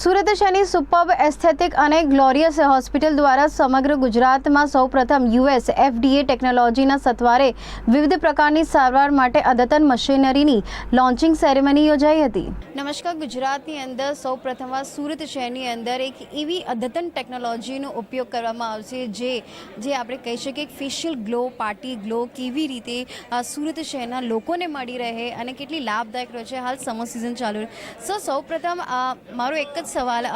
સુરત શહેરની superb aesthetic અને glorious hospital દ્વારા સમગ્ર ગુજરાતમાં સૌપ્રથમ યુએસ એફડીએ ટેકનોલોજીના સત્વારે વિવિધ પ્રકારની સારવાર માટે અદ્યતન મશીનરીની લોન્ચિંગ સેરેમની યોજાઈ હતી. નમસ્કાર, ગુજરાતની અંદર સૌપ્રથમવાર સુરત શહેરની અંદર એક એવી અદ્યતન ટેકનોલોજીનો ઉપયોગ કરવામાં આવશે જે જે આપણે કહી શકીએ કે ફેશિયલ ગ્લો, પાર્ટી ગ્લો કેવી રીતે સુરત શહેરના લોકોને મળી રહે અને કેટલી લાભદાયક રહે છે. હાલ સમર સિઝન ચાલુ સર સૌપ્રથમ મારો એક જ સવાલ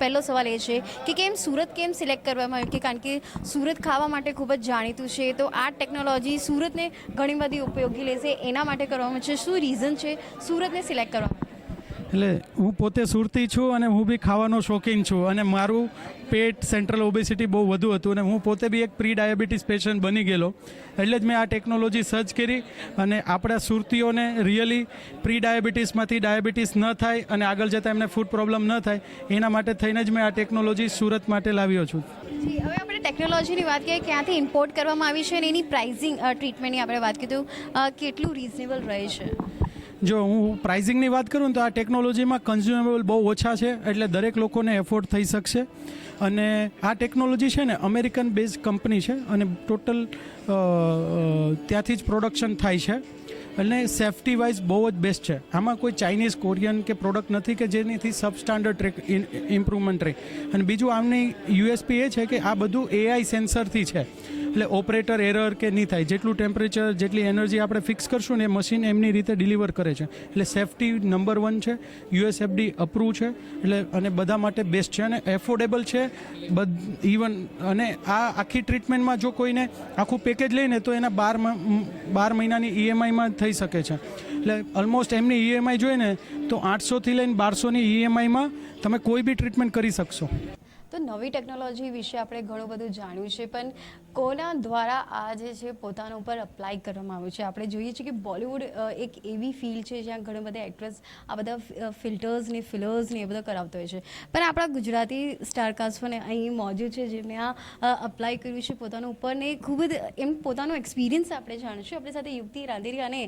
પહેલો સવાલ એ છે કે કેમ સુરત કેમ સિલેક્ટ કરવામાં આવ્યું? કે કારણ કે સુરત ખાવા માટે ખૂબ જ જાણીતું છે, તો આ ટેકનોલોજી સુરતને ઘણી બધી ઉપયોગી લેશે, એના માટે કરવામાં છે. શું રીઝન છે સુરતને સિલેક્ટ કરવામાં એટલે હું પોતે સુરતી છું અને હું બી ખાવાનો શોખીન છું. અને મારું પેટ સેન્ટ્રલ ઓબેસિટી બહુ વધુ હતું અને હું પોતે બી એક પ્રી ડાયાબિટીસ પેશન્ટ બની ગયેલો. એટલે જ મેં આ ટેકનોલોજી સર્ચ કરી અને આપણા સુરતીઓને રિયલી પ્રી ડાયાબિટીસમાંથી ડાયાબિટીસ ન થાય અને આગળ જતાં એમને ફૂડ પ્રોબ્લેમ ન થાય, એના માટે થઈને જ મેં આ ટેકનોલોજી સુરત માટે લાવ્યો છું. હવે આપણે ટેકનોલોજીની વાત કરીએ, ક્યાંથી ઇમ્પોર્ટ કરવામાં આવી છે અને એની પ્રાઇઝિંગ ટ્રીટમેન્ટની આપણે વાત કીધું. કેટલું રિઝનેબલ રહે છે? જો હું પ્રાઇઝિંગની વાત કરું તો આ ટેકનોલોજીમાં કન્ઝ્યુમેબલ બહુ ઓછા છે, એટલે દરેક લોકોને એફોર્ડ થઈ શકશે. અને આ ટેકનોલોજી છે ને અમેરિકન બેઝ કંપની છે અને ટોટલ ત્યાંથી જ પ્રોડક્શન થાય છે. અને સેફટી વાઇઝ બહુ જ બેસ્ટ છે. આમાં કોઈ ચાઇનીઝ કોરિયન કે પ્રોડક્ટ નથી કે જેનીથી સબસ્ટાન્ડર્ડ ટ્રેક ઇમ્પ્રુવમેન્ટ રહે. અને બીજું આમની યુએસપી એ છે કે આ બધું એઆઈ સેન્સરથી છે. એટલે ઓપરેટર એરર કે નહીં થાય. જેટલું ટેમ્પરેચર જેટલી એનર્જી આપણે ફિક્સ કરશું ને એ મશીન એમની રીતે ડિલિવર કરે છે. એટલે સેફટી નંબર વન છે યુએસએફડી અપ્રૂવ છે, એટલે અને બધા માટે બેસ્ટ છે અને એફોર્ડેબલ છે. બધ ઇવન અને આ આખી ટ્રીટમેન્ટમાં જો કોઈને આખું પેકેજ લઈને તો એના બાર બાર મહિનાની ઈએમઆઈમાં થઈ શકે છે. એટલે ઓલમોસ્ટ એમની ઈએમઆઈ જોઈએ ને તો આઠસોથી લઈને બારસોની ઈએમઆઈમાં તમે કોઈ બી ટ્રીટમેન્ટ કરી શકશો. તો નવી ટેકનોલોજી વિશે આપણે ઘણું બધું જાણ્યું છે, પણ કોના દ્વારા આ જે છે પોતાના ઉપર અપ્લાય કરવામાં આવ્યું છે? આપણે જોઈએ છીએ કે બોલિવૂડ એક એવી ફિલ્ડ છે જ્યાં ઘણા બધા એક્ટ્રેસ આ બધા ફિલ્ટર્સ ને ફિલર્સ ને એ બધા કરાવતો હોય છે. પણ આપણા ગુજરાતી સ્ટારકાસ્ટ પણ અહીં મોજૂદ છે જેમણે આ અપ્લાય કર્યું છે પોતાના ઉપર ને ખૂબ જ, એમ પોતાનો એક્સપિરિયન્સ આપણે જાણીશું. આપણી સાથે યુક્તિ રાંદેરી અને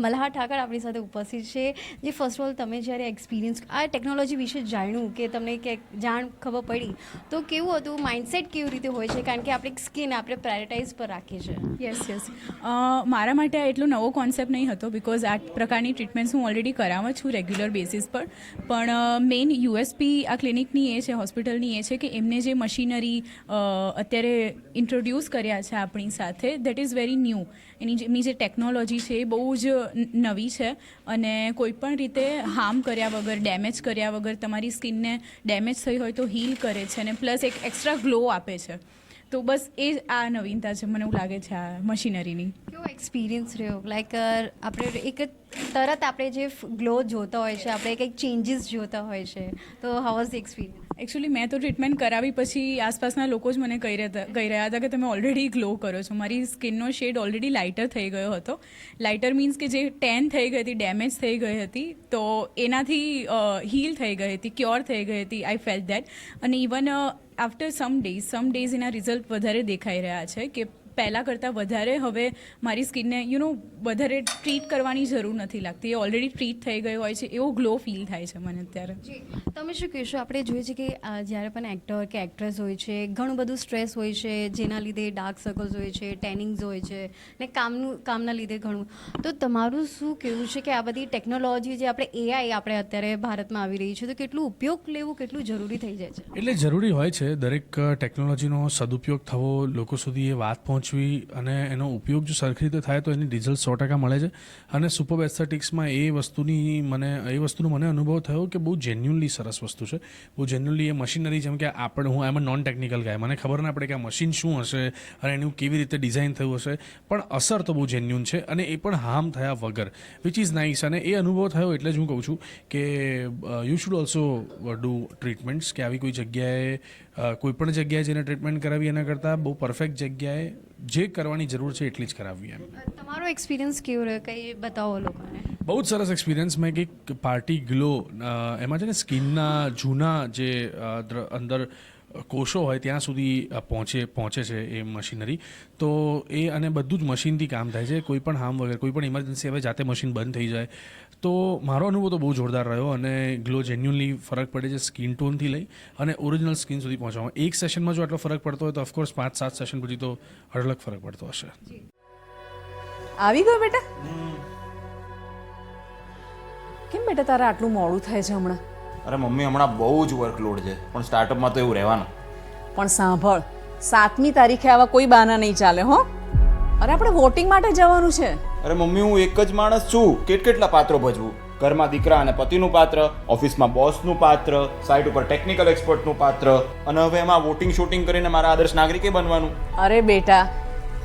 મલ્હાર ઠાકર આપણી સાથે ઉપસ્થિત છે. જે ફર્સ્ટ ઓફ ઓલ તમે જ્યારે એક્સપિરિયન્સ આ ટેકનોલોજી વિશે જાણ્યું કે તમને કે જાણ ખબર પડી તો કેવું હતું? માઇન્ડસેટ કેવી રીતે હોય છે? કારણ કે આપણે સ્કિન આપણે પ્રાયોરિટાઇઝ પર રાખીએ છીએ. યસ યસ મારા માટે આ એટલો નવો કોન્સેપ્ટ નહીં હતો બિકોઝ આ પ્રકારની ટ્રીટમેન્ટ્સ હું ઓલરેડી કરાવું છું રેગ્યુલર બેસિસ પર. પણ મેઇન યુએસપી આ ક્લિનિકની એ છે હોસ્પિટલની એ છે કે એમને જે મશીનરી અત્યારે ઇન્ટ્રોડ્યુસ કર્યા છે આપણી સાથે દેટ ઇઝ વેરી ન્યૂ એની જે એમની જે ટેકનોલોજી છે એ બહુ જ નવી છે. અને કોઈપણ રીતે હાર્મ કર્યા વગર ડેમેજ કર્યા વગર તમારી સ્કિનને ડેમેજ થઈ હોય તો હીલ કરે છે અને પ્લસ એક એક્સ્ટ્રા ગ્લો આપે છે. તો બસ એ જ આ નવીનતા છે મને એવું લાગે છે આ મશીનરીની. કેવો એક્સપિરિયન્સ રહ્યો? લાઈક આપણે એક તરત આપણે જે ગ્લો જોતા હોય છે આપણે કંઈક ચેન્જીસ જોતા હોય છે. તો how was the experience actually મેં તો ટ્રીટમેન્ટ કરાવી પછી આસપાસના લોકો જ મને કહી રહ્યા કહી રહ્યા હતા કે તમે ઓલરેડી ગ્લો કરો છો. મારી સ્કિનનો શેડ ઓલરેડી લાઇટર થઈ ગયો હતો. લાઇટર મીન્સ કે જે ટેન થઈ ગઈ હતી ડેમેજ થઈ ગઈ હતી તો એનાથી હીલ થઈ ગઈ હતી ક્યોર થઈ ગઈ હતી આઈ ફેલ્ટ દેટ અને even after some days some days એના રિઝલ્ટ વધારે દેખાઈ રહ્યા છે કે પહેલાં કરતાં વધારે હવે મારી સ્કિનને યુ નો વધારે ટ્રીટ કરવાની જરૂર નથી લાગતી. એ ઓલરેડી ટ્રીટ થઈ ગઈ હોય છે એવો ગ્લો ફીલ થાય છે મને અત્યારે. તમે શું કહેશો? આપણે જોઈએ છીએ કે જ્યારે પણ એક્ટર કે એક્ટ્રેસ હોય છે ઘણું બધું સ્ટ્રેસ હોય છે જેના લીધે ડાર્ક સર્કલ્સ હોય છે ટેનિંગ્સ હોય છે ને કામનું કામના લીધે ઘણું. તો તમારું શું કહેવું છે કે આ બધી ટેકનોલોજી જે આપણે એઆઈ આપણે અત્યારે ભારતમાં આવી રહી છે તો કેટલું ઉપયોગ લેવું કેટલું જરૂરી થઈ જાય છે? એટલે જરૂરી હોય છે દરેક ટેકનોલોજીનો સદુપયોગ થવો લોકો સુધી એ વાત પહોંચવી અને એનો ઉપયોગ જો સરખી રીતે થાય તો એની રિઝલ્ટ સો ટકા મળે છે. અને સુપર એસ્થેટિક્સમાં એ વસ્તુની મને, એ વસ્તુનો મને અનુભવ થયો કે બહુ જેન્યુનલી સરસ વસ્તુ છે. બહુ જેન્યુનલી એ મશીનરી જેમ કે આપણે, હું એમ નોન ટેકનિકલ ગાય મને ખબર ના પડે કે આ મશીન શું હશે અને એનું કેવી રીતે ડિઝાઇન થયું હશે. પણ અસર તો બહુ જેન્યુન છે અને એ પણ હાર્મ થયા વગર વિચ ઇઝ નાઇસ અને એ અનુભવ થયો એટલે જ હું કહું છું કે you should also do treatments કે આવી કોઈ જગ્યાએ અ, કોઈ પણ જગ્યાએ જેને ટ્રીટમેન્ટ કરાવી એના કરતાં બહુ પરફેક્ટ જગ્યાએ જે કરવાની જરૂર છે એટલી જ કરાવવી એમ. તમારો એક્સપિરિયન્સ કેવો રહ્યો? કંઈ બતાવો લોકોને. બહુ જ સરસ એક્સપિરિયન્સ મેં કંઈક પાર્ટી ગ્લો એમાં છે ને સ્કિનના જૂના જે અંદર કોષો હોય ત્યાં સુધી પહોંચે પહોંચે છે એ મશીનરી. તો એ અને બધું જ મશીનથી કામ થાય છે. કોઈ પણ હાર્મ વગર કોઈ પણ ઇમરજન્સી હવે જાતે મશીન બંધ થઈ જાય. તો મારો અનુભવ તો બહુ જોરદાર રહ્યો અને ગ્લો જેન્યુઅનલી ફરક પડે છે સ્કિન ટોનથી લઈ અને ઓરિજિનલ સ્કિન સુધી પહોંચવામાં. એક સેશનમાં જો આટલો ફરક પડતો હોય તો ઓફકોર્સ પાંચ સાત સેશન પછી તો અઢળક ફરક પડતો હશે. આવી ગયો બેટા? કેમ બેટા તારે આટલું મોડું થાય છે હમણાં? અરે મમ્મી હમણાં બહુ જ વર્કલોડ છે. પણ સ્ટાર્ટઅપમાં તો એવું રહેવાનું. પણ સાંભળ સાતમી તારીખે આવા કોઈ બહાના નહીં ચાલે હો. અરે આપણે વોટિંગ માટે જવાનું છે. અરે મમ્મી હું એક જ માણસ છું. કેટ કેટલા પાત્રો ભજવું? ઘરમાં દીકરા અને પતિનું પાત્ર ઓફિસમાં બોસનું પાત્ર સાઇટ ઉપર ટેકનિકલ એક્સપર્ટનું પાત્ર અને હવે એમાં વોટિંગ શૂટિંગ કરીને મારા આદર્શ નાગરિકે બનવાનું. અરે બેટા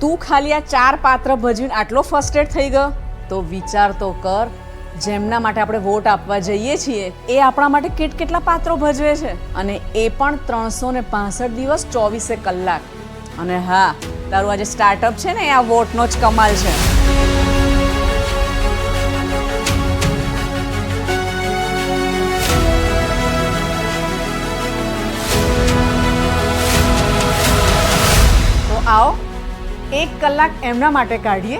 તું ખાલી આ ચાર પાત્ર ભજવીને આટલો ફર્સ્ટેડ થઈ ગયો? તો વિચાર તો કર જેમના માટે આપણે વોટ આપવા જઈએ છીએ, એ આપણા માટે કેટ કેટલા પાત્રો ભજવે છે? અને એ પણ ત્રણસો ને પાસઠ દિવસ ચોવીસે કલાક. અને હા, તારું આજે સ્ટાર્ટઅપ છે ને, એ આ વોટનો જ કમાલ છે. તો આવો, એક કલાક એમના માટે કાઢીએ.